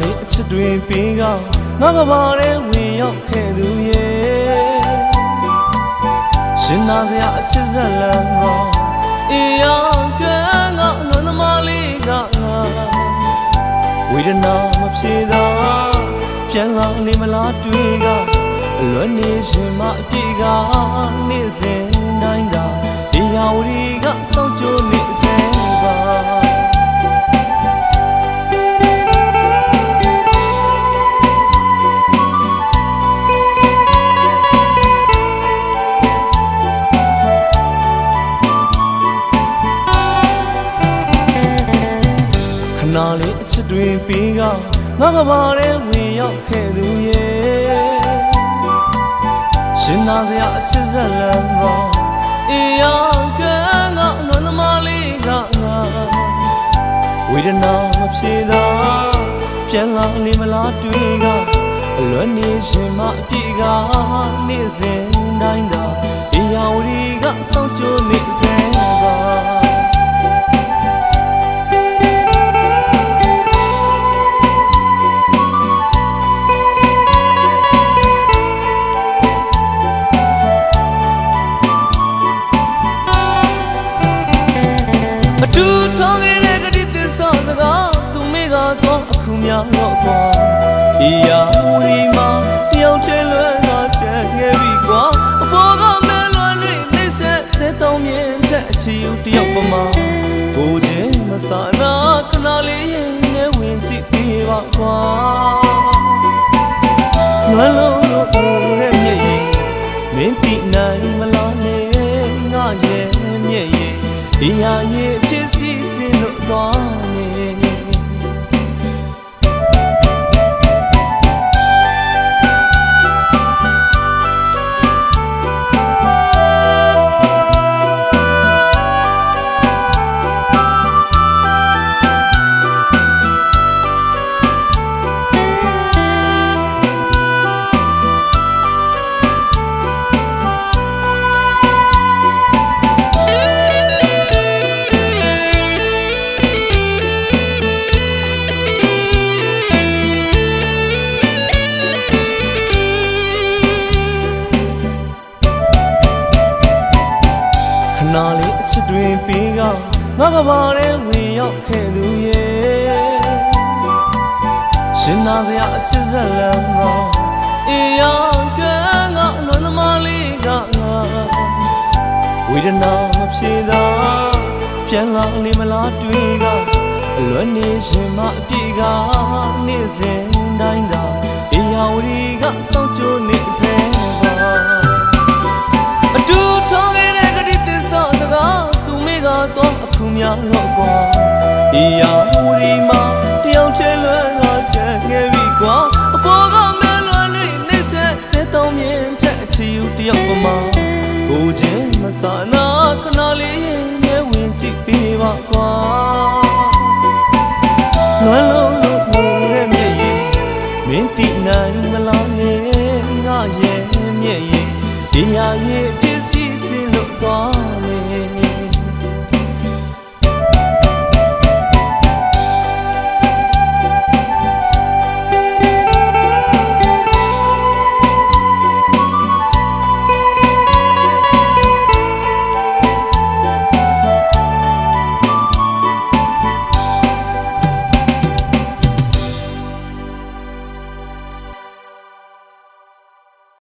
လေးအချစ်တွေပေးကငါကဘာနဲ့ဝင်ရောက်ခဲ့သူရဲ့ရှင်နာစရာအချစ်ဆက်လမ်းတော့အေးရောကဲငါလွန်သမားလေးကငါဝေဒနာမဖြေသာပြန်လာနေမလားတွေ့ကလွန်နေရှင်မအပြေကနေ့စဉ်တိုင်းကတရားဝရီကစောင့်ကြိုနေ ခဏလေးအချစ်တွေပေးကငါကဘာနဲ့ဝင်ရောက်ခဲ့သူရဲ့ရှင်နာစရာအချစ်ဆက်လမ်းတော့အေးရောကဲငါလွန်သမားလေးကငါဝေဒနာမဖြေသာပြန်လာနေမလားတွေ့ကလွန်နေရှင်မအပြေကနေ့စဉ်တိုင်းသာအေးရောဝရီကစောင့်ကြိုနေစေပါ စ္စာစကားသူမိကတော့အခုများတော့ကွာဒီယာဝရီမှာတယောက်ချဲလွမ်းတာချက်ငယ်ပြီကွာအဖေါ်ကမဲလွမ်းနေနေဆက်တဲ့တောင်းမြင်ချက်အချီယူတယောက်ပမာကိုချင်းမဆာနာခဏလေးရင်နဲ့ဝင်ကြည့်ပေးပါကွာလွမ်းလုံးလို့ဦးရဲ့မျက်ရည်မင်းတိနိုင်မလားလေငါရဲ့မျက်ရည်ဒီဟာရဲ့ဖြစ် စီစင် နေခဏလေးအချစ်တွေပေးကငါကဘာနဲ့ဝင်ရောက်ခဲ့သူရဲ့ရှင်နာစရာအချစ်ဆက်လမ်းတော့အေးရောကဲငါလွန်သမားလေးကငါဝေဒနာမဖြေသာပြန်လာနေမလားတွေ့ကအလွန်နေရှင်မအပြေကနေ့စဉ်တိုင်းသာတရားဝရီကစောင့်ကြိုနေစေပါ တော့ကွာဒီယာဝရီမှာတယောက်ချဲလွမ်းငါချက်ငယ်ပြီကွာအဖေါ်ကမဲလွမ်းလေးနေဆက်တဲ့တောင်းမြင်ချက်အချီယူတယောက်ပမာကိုချင်းမဆာနာခဏလေးရင်နဲ့ဝင်ကြည့်ပေးပါကွာလွမ်းလုံးလို့မုံရဲ့မျက်ရည်မင်းတိနိုင်မလားလေငါရဲ့မျက်ရည်ဒီဟာရဲ့ပစ္စည်းစင်လို့သွား